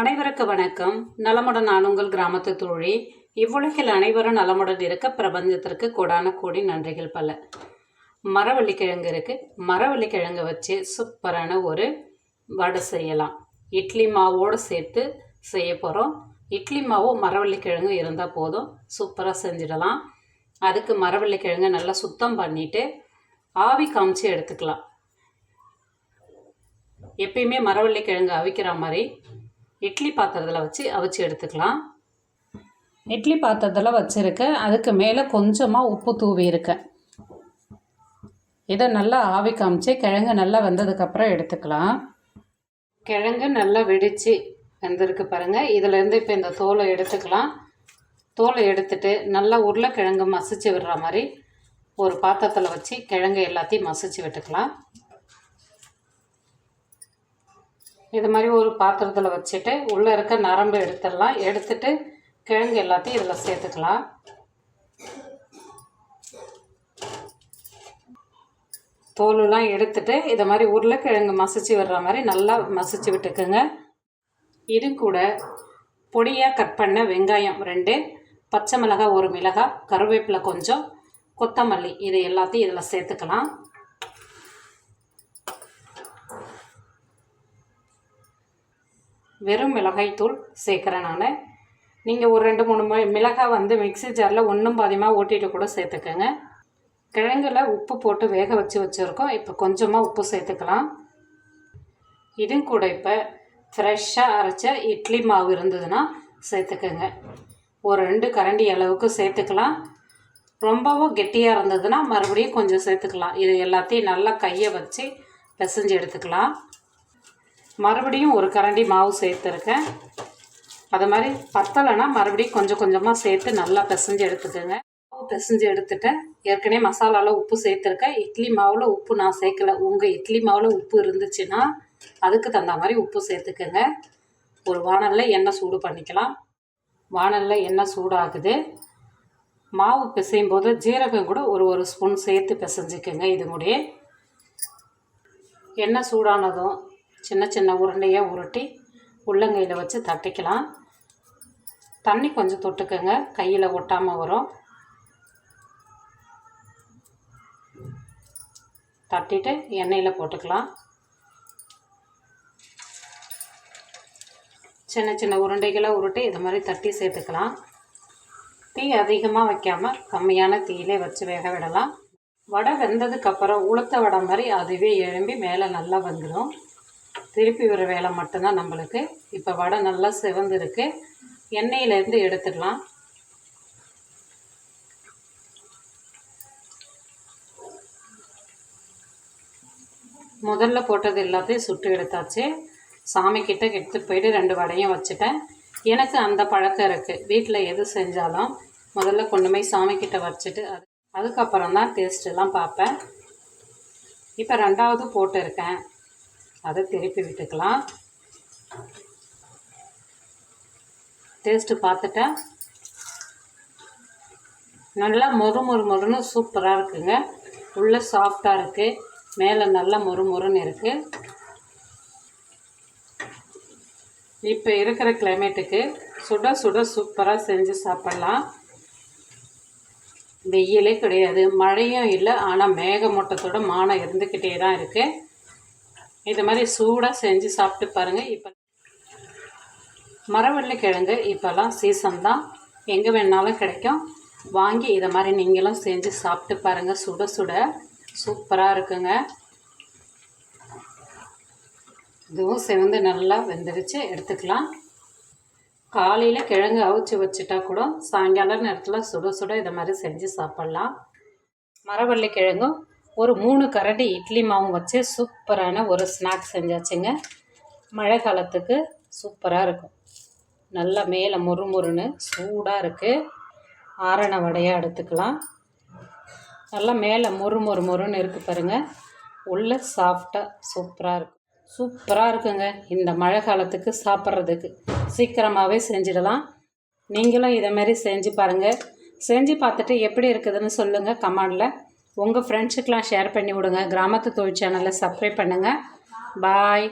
அனைவருக்கு வணக்கம். நலமுடன் நான் உங்கள் கிராமத்து தோழி. இவ்வுலகில் அனைவரும் நலமுடன் இருக்க பிரபஞ்சத்திற்கு கோடான கோடி நன்றிகள் பல. மரவள்ளிக்கிழங்கு இருக்குது மரவள்ளி வச்சு சூப்பரான ஒரு வடை செய்யலாம். இட்லி மாவோடு சேர்த்து செய்ய போகிறோம் இட்லி மாவும் மரவள்ளிக்கிழங்கு இருந்தால் போதும். சூப்பராக செஞ்சிடலாம். அதுக்கு மரவள்ளிக்கிழங்கு நல்லா சுத்தம் பண்ணிவிட்டு ஆவி காமிச்சு எடுத்துக்கலாம். எப்பயுமே மரவள்ளிக்கிழங்கு அவிக்கிற மாதிரி இட்லி பாத்திரத்தில் வச்சு அவிச்சு எடுத்துக்கலாம். இட்லி பாத்திரத்தில் வச்சுருக்கேன் அதுக்கு மேலே கொஞ்சமாக உப்பு தூவி இருக்கேன் இதை நல்லா ஆவி காமிச்சு கிழங்கு நல்லா வெந்ததுக்கப்புறம் எடுத்துக்கலாம். கிழங்கு நல்லா வெடித்து வெந்திருக்கு பாருங்கள் இதிலேருந்து இப்போ இந்த தோலை எடுத்துக்கலாம். தோலை எடுத்துட்டு நல்லா உருளைக்கிழங்கு மசிச்சு விடுற மாதிரி ஒரு பாத்திரத்தில் வச்சு கிழங்கு எல்லாத்தையும் மசிச்சு விட்டுக்கலாம். இது மாதிரி ஒரு பாத்திரத்தில் வச்சுட்டு உள்ளே இருக்க நரம்பு எடுத்துடலாம். எடுத்துட்டு கிழங்கு எல்லாத்தையும் இதில் சேர்த்துக்கலாம். தோலெலாம் எடுத்துட்டு இதை மாதிரி உருளைக்கிழங்கு மசிச்சு விடுற மாதிரி நல்லா மசிச்சு விட்டுக்குங்க. இது கூட பொடியாக கட் பண்ண வெங்காயம் ரெண்டு பச்சை மிளகாய் ஒரு மிளகாய் கருவேப்பிலை கொஞ்சம் கொத்தமல்லி இது எல்லாத்தையும் இதில் சேர்த்துக்கலாம். வெறும் மிளகாய் தூள் சேர்க்குறேன் நான். நீங்கள் ஒரு ரெண்டு மூணு மிளகாய் வந்து மிக்ஸி ஜாரில் ஒன்றும் பாதியமாக ஓட்டிட்டு கூட சேர்த்துக்கோங்க. கிழங்குல உப்பு போட்டு வேக வச்சு வச்சுருக்கோம். இப்போ கொஞ்சமாக உப்பு சேர்த்துக்கலாம். இதுவும் கூட இப்போ ஃப்ரெஷ்ஷாக அரைச்ச இட்லி மாவு இருந்ததுன்னா சேர்த்துக்கோங்க. ஒரு ரெண்டு கரண்டி அளவுக்கு சேர்த்துக்கலாம். ரொம்பவும் கெட்டியாக இருந்ததுன்னா மறுபடியும் கொஞ்சம் சேர்த்துக்கலாம். இது எல்லாத்தையும் நல்லா கையை வச்சு பிசைஞ்சு எடுத்துக்கலாம். மறுபடியும் ஒரு கரண்டி மாவு சேர்த்துருக்கேன். அது மாதிரி பத்தலைன்னா மறுபடியும் கொஞ்சம் கொஞ்சமாக சேர்த்து நல்லா பிசைஞ்சு எடுத்துக்கோங்க. மாவு பிசைஞ்சு எடுத்துட்டேன் ஏற்கனவே மசாலாவில் உப்பு சேர்த்துருக்கேன். இட்லி மாவில் உப்பு நான் சேர்க்கல. உங்கள் இட்லி மாவில் உப்பு இருந்துச்சுன்னா அதுக்கு தகுந்த மாதிரி உப்பு சேர்த்துக்கோங்க. ஒரு வானலில் எண்ணெய் சூடு பண்ணிக்கலாம். வானலில் எண்ணெய் சூடாகுது. மாவு பிசையும் போது ஜீரகம் கூட ஒரு ஒரு ஸ்பூன் சேர்த்து பிசைஞ்சிக்கோங்க. இது முடியே எண்ணெய் சூடானதும் சின்ன சின்ன உருண்டையாக உருட்டி உள்ளங்கையில் வச்சு தட்டிக்கலாம். தண்ணி கொஞ்சம் தொட்டுக்கோங்க. கையில் ஒட்டாமல் வரும். தட்டிட்டு எண்ணெயில் போட்டுக்கலாம். சின்ன சின்ன உருண்டைகளை உருட்டி இது மாதிரி தட்டி சேர்த்துக்கலாம். தீ அதிகமாக வைக்காமல் கம்மியான தீயிலே வச்சு வேக விடலாம். வடை வெந்ததுக்கப்புறம் உளுத்த வடை மாதிரி அதுவே எழும்பி மேலே நல்லா வந்துடும் திருப்பி விடுற வேலை மட்டும்தான் நம்மளுக்கு. இப்போ வடை நல்லா சிவந்துருக்கு. எண்ணெயிலேருந்து எடுத்துடலாம். முதல்ல போட்டது எல்லாத்தையும் சுட்டு எடுத்தாச்சு. சாமி கிட்ட எடுத்துகிட்டு போயிட்டு ரெண்டு வடையும் வச்சுட்டேன். எனக்கு அந்த பழக்கம் இருக்குது வீட்டில் எது செஞ்சாலும் முதல்ல கொண்டு போய் சாமி கிட்ட வச்சுட்டு அது அதுக்கப்புறம் தான் டேஸ்ட்டெல்லாம் பார்ப்பேன். இப்போ ரெண்டாவது போட்டிருக்கேன் அதை திருப்பி விட்டுக்கலாம். டேஸ்ட்டு பார்த்துட்டேன் நல்லா மொறு மொறு மொறுன்னு சூப்பராக இருக்குங்க. உள்ளே சாஃப்டாக இருக்குது மேலே நல்லா மொறு மொறுன்னு இருக்குது இப்போ இருக்கிற கிளைமேட்டுக்கு சுட சுட சூப்பராக செஞ்சு சாப்பிட்லாம். வெயிலே கிடையாது. மழையும் இல்லை. ஆனால் மேகமூட்டத்தோட மானம் இருந்துக்கிட்டே தான் இருக்குது இது மாதிரி சூடாக செஞ்சு சாப்பிட்டு பாருங்கள் இப்போ மரவள்ளிக்கிழங்கு இப்போல்லாம் சீசன் தான். எங்கே வேணாலும் கிடைக்கும். வாங்கி இதை மாதிரி நீங்களும் செஞ்சு சாப்பிட்டு பாருங்கள் சுட சுட. சூப்பராக இருக்குங்க. இதுவும் சிவந்து நல்லா வெந்துருச்சு. எடுத்துக்கலாம். காலையில் கிழங்கு அவிச்சு வச்சுட்டா கூட சாயங்கால நேரத்தில் சுட சுட இதை மாதிரி செஞ்சு சாப்பிட்லாம். மரவள்ளி கிழங்கும் ஒரு மூணு கரண்டி இட்லி மாவும் வச்சு சூப்பரான ஒரு ஸ்நாக்ஸ் செஞ்சாச்சுங்க. மழை காலத்துக்கு சூப்பராக இருக்கும். நல்லா மேலே மொறு மொறுன்னு சூடாக இருக்குது ஆரண வடையாக எடுத்துக்கலாம். நல்லா மேலே மொறு மொறு மொறுன்னு இருக்குது பாருங்கள் உள்ளே சாஃப்டாக சூப்பராக இருக்கும். சூப்பராக இருக்குங்க. இந்த மழை காலத்துக்கு சாப்பிட்றதுக்கு. சீக்கிரமாகவே செஞ்சிடலாம். நீங்களும் இதை மாதிரி செஞ்சு பாருங்கள் செஞ்சு பார்த்துட்டு எப்படி இருக்குதுன்னு சொல்லுங்கள் கமெண்டில். உங்கள் ஃப்ரெண்ட்ஸுக்கெலாம் ஷேர் பண்ணி விடுங்க. கிராமத்து தொழில் சேனலை சப்ஸ்கிரைப் பண்ணுங்கள் பாய்